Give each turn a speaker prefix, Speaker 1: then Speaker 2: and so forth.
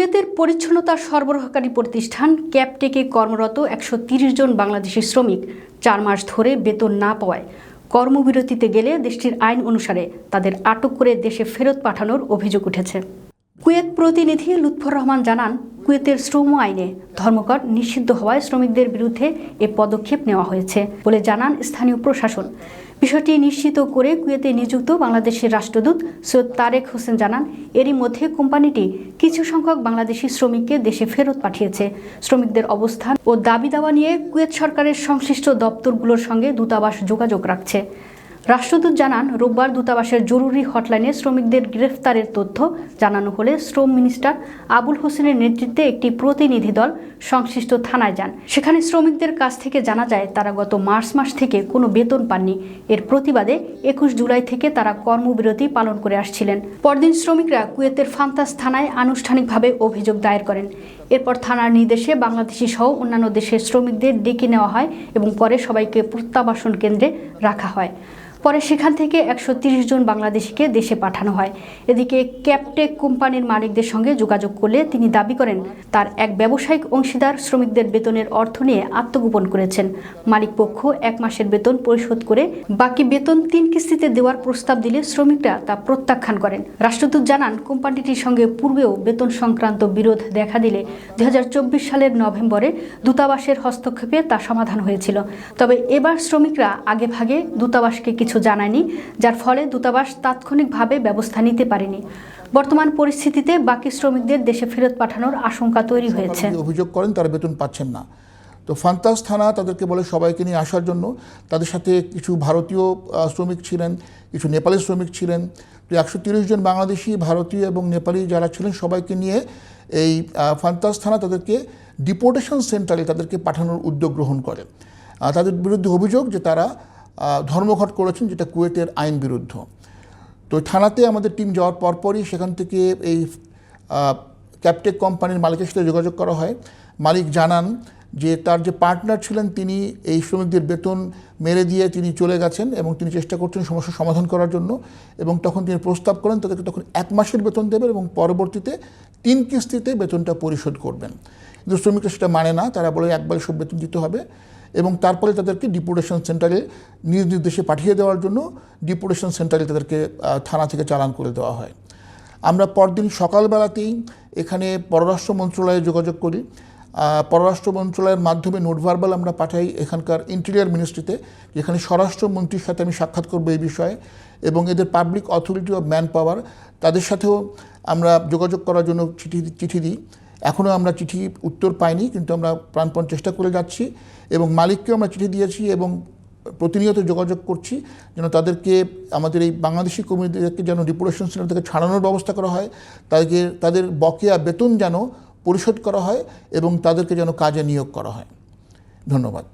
Speaker 1: কুয়েতের পরিচ্ছন্নতা সরবরাহকারী প্রতিষ্ঠান ক্যাপটেকে কর্মরত একশো জন বাংলাদেশি শ্রমিক চার মাস ধরে বেতন না পাওয়ায় কর্মবিরতিতে গেলে দেশটির আইন অনুসারে তাদের আটক করে দেশে ফেরত পাঠানোর অভিযোগ উঠেছে। কুয়েত প্রতিনিধি লুৎফর রহমান জানান, কুয়েতের শ্রম আইনে ধর্মঘট নিষিদ্ধ হওয়ায় শ্রমিকদের বিরুদ্ধে এ পদক্ষেপ নেওয়া হয়েছে বলে জানান স্থানীয় প্রশাসন। বিষয়টি নিশ্চিত করে কুয়েতে নিযুক্ত বাংলাদেশের রাষ্ট্রদূত সৈয়দ তারেক হোসেন জানান, এরই মধ্যে কোম্পানিটি কিছু সংখ্যক বাংলাদেশি শ্রমিককে দেশে ফেরত পাঠিয়েছে। শ্রমিকদের অবস্থান ও দাবি দাওয়া নিয়ে কুয়েত সরকারের সংশ্লিষ্ট দপ্তরগুলোর সঙ্গে দূতাবাস যোগাযোগ রাখছে। রাষ্ট্রদূত জানান, রোববার দূতাবাসের জরুরি হটলাইনে শ্রমিকদের গ্রেফতারের তথ্য জানানো হলে শ্রম মিনিস্টার আবুল হোসেনের নেতৃত্বে একটি প্রতিনিধি দল সংশ্লিষ্ট থানায় যান। সেখানে শ্রমিকদের কাছ থেকে জানা যায়, তারা গত মার্চ মাস থেকে কোনো বেতন পাননি। এর প্রতিবাদে একুশ জুলাই থেকে তারা কর্মবিরতি পালন করে আসছিলেন। পরদিন শ্রমিকরা কুয়েতের ফান্তাস থানায় আনুষ্ঠানিকভাবে অভিযোগ দায়ের করেন। এরপর থানার নির্দেশে বাংলাদেশি সহ অন্যান্য দেশের শ্রমিকদের ডেকে নেওয়া হয় এবং পরে সবাইকে প্রত্যাবাসন কেন্দ্রে রাখা হয়। পরে সেখান থেকে একশো জন বাংলাদেশিকে দেশে পাঠানো হয়। এদিকে ক্যাপটেক কোম্পানির মালিকদের সঙ্গে যোগাযোগ করলে তিনি দাবি করেন, তার এক ব্যবসায়িক অংশীদার শ্রমিকদের বেতনের অর্থ নিয়ে আত্মগোপন করেছেন। মালিক পক্ষ এক মাসের বেতন পরিশোধ করে বাকি বেতন তিন কিস্তিতে দেওয়ার প্রস্তাব দিলে শ্রমিকরা তা প্রত্যাখ্যান করেন। রাষ্ট্রদূত জানান, কোম্পানিটির সঙ্গে পূর্বেও বেতন সংক্রান্ত বিরোধ দেখা দিলে দুই সালের নভেম্বরে দূতাবাসের হস্তক্ষেপে তা সমাধান হয়েছিল। তবে এবার শ্রমিকরা আগে ভাগে দূতাবাসকে কিছু জানায়নি, যার ফলে দূতাবাস তাৎক্ষণিকভাবে ব্যবস্থা নিতে পারেনি। বর্তমান পরিস্থিতিতে বাকি শ্রমিকদের দেশে ফেরত পাঠানোর আশঙ্কা তৈরি হয়েছে।
Speaker 2: অভিযোগ করেন, তারা বেতন পাচ্ছেন না। তো ফান্তাস থানা তাদেরকে বলে সবাইকে নিয়ে আসার জন্য। তাদের সাথে কিছু ভারতীয় শ্রমিক ছিলেন, কিছু নেপালি শ্রমিক ছিলেন। তো একশো তিরিশ জন বাংলাদেশি, ভারতীয় এবং নেপালি যারা ছিলেন সবাইকে নিয়ে এই ফান্তাস থানা তাদেরকে ডিপোর্টেশন সেন্টারে তাদেরকে পাঠানোর উদ্যোগ গ্রহণ করে। তাদের বিরুদ্ধে অভিযোগ যে তারা ধর্মঘট করেছেন যেটা কুয়েতের আইন বিরুদ্ধ। তো থানাতে আমাদের টিম যাওয়ার পরপরই সেখান থেকে এই ক্যাপটেক কোম্পানির মালিকের সাথে যোগাযোগ করা হয়। মালিক জানান যে তার যে পার্টনার ছিলেন, তিনি এই শ্রমিকদের বেতন মেরে দিয়ে তিনি চলে গেছেন এবং তিনি চেষ্টা করছেন সমস্যার সমাধান করার জন্য এবং তখন তিনি প্রস্তাব করেন তাদেরকে তখন এক মাসের বেতন দেবেন এবং পরবর্তীতে তিন কিস্তিতে বেতনটা পরিশোধ করবেন। কিন্তু শ্রমিকরা সেটা মানে না, তারা বলে একবারে সব বেতন দিতে হবে এবং তারপরে তাদেরকে ডিপোর্টেশন সেন্টারে নিজ নির্দেশে পাঠিয়ে দেওয়ার জন্য ডিপোর্টেশন সেন্টারে তাদেরকে থানা থেকে চালান করে দেওয়া হয়। আমরা পরদিন সকালবেলাতেই এখানে পররাষ্ট্র মন্ত্রণালয়ে যোগাযোগ করি। পররাষ্ট্র মন্ত্রণালয়ের মাধ্যমে নোট ভার্বাল আমরা পাঠাই এখানকার ইন্টেরিয়ার মিনিস্ট্রিতে, যেখানে স্বরাষ্ট্রমন্ত্রীর সাথে আমি সাক্ষাৎ করব এই বিষয়ে, এবং এদের public authority of manpower, তাদের সাথেও আমরা যোগাযোগ করার জন্য চিঠি চিঠি দিই। এখনও আমরা চিঠি উত্তর পাইনি, কিন্তু আমরা প্রাণপণ চেষ্টা করে যাচ্ছি, এবং মালিককেও আমরা চিঠি দিয়েছি এবং প্রতিনিয়ত যোগাযোগ করছি, যেন তাদেরকে, আমাদের এই বাংলাদেশি কমিউনিটিদেরকে যেন ডিপোরেশন সেন্টার থেকে ছাড়ানোর ব্যবস্থা করা হয়, তাদেরকে, তাদের বকেয়া বেতন যেন পরিশোধ করা হয় এবং তাদেরকে যেন কাজে নিয়োগ করা হয়। ধন্যবাদ।